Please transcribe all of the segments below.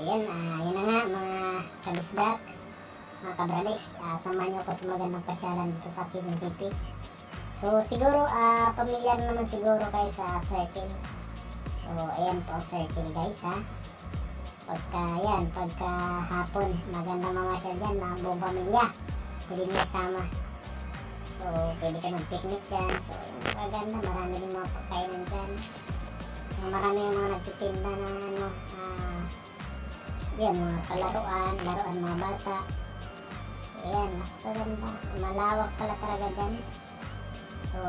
ayun, ah, yun na nga mga kabisdak, mga kabradix, ah, samahan niyo ako sa magandang pasyalan dito sa Quezon City. So siguro, ah, pamilyar naman siguro kayo sa circle. So ayan po ang circle guys ha. Pagka yan, pagka hapon, magandang mamasyal dyan, mga buong pamilya. Pwede niyo sama. So, pwede ka mag-picnic dyan. So, yung maganda, marami din mga pagkainan dyan. So, marami yung mga nagtitinda na ano, ah, yun, mga palaruan, laruan mga bata. So, yan, napakaganda. Malawak pala talaga dyan. So,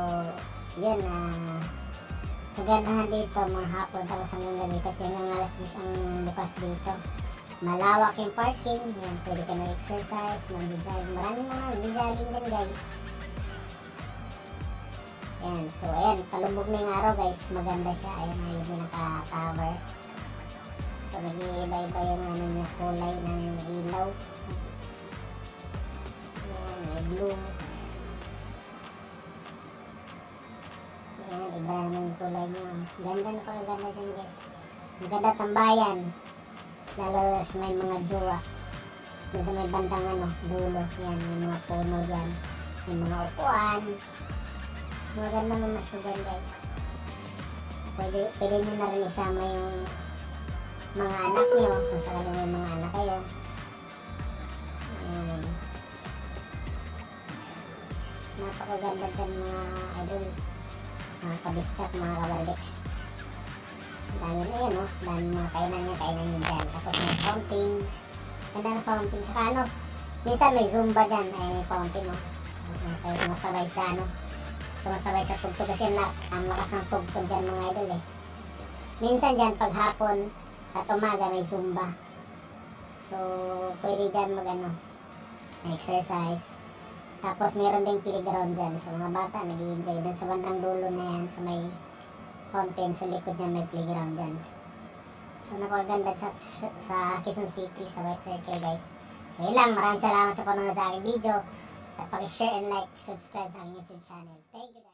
yun, ah, kagandahan dito mga hapon tapos hanggang gabi kasi hanggang alas 10 ang bukas dito. Malawak yung parking, yan, pwede ka mag-exercise, mag-jogging. Maraming mga nag-jogging din guys. Yan, so ayan, palubog na yung araw guys, maganda siya. Ayan, yung pinaka-tower. So nag-iiba-iba yung ano niya, kulay ng ilaw. Ayan, may blue. Ayan, iba naman yung kulay niya. Ganda na pagkaganda dyan guys. Maganda tambayan. Lalo sa may mga jowa. Doon sa may bandang ano, dulo. Yan, may mga puno dyan. May mga upuan. So, maganda mamasyagan guys. Pwede, pwede nyo na rin isama yung mga anak nyo. Kung sakaling may mga anak kayo. Ayan. Napakaganda dyan mga idol. Mga kabistak, mga kawardex. Dami na yan, oh. Dami mga kainan niya, kainan niya dyan. Tapos may fountain. Ganda ng fountain. Tsaka ano, minsan may zumba dyan. Ayan yung fountain, oh. Sumasabay, sumasabay sa ano. Sumasabay sa tugtog kasi ang, ang lakas ng tugtog dyan mga idol, eh. Minsan dyan, pag hapon, at umaga may zumba. So, pwede dyan mag ano, exercise. Tapos meron ding playground dyan. So mga bata nag enjoy Doon sa bandang dulo na yan sa may fountain sa likod niya may playground dyan. So napakaganda sa, sa Quezon City sa West Circle guys. So yun lang. Maraming salamat sa panonood sa aking video. At pag-share and like, subscribe sa aking YouTube channel. Thank you guys.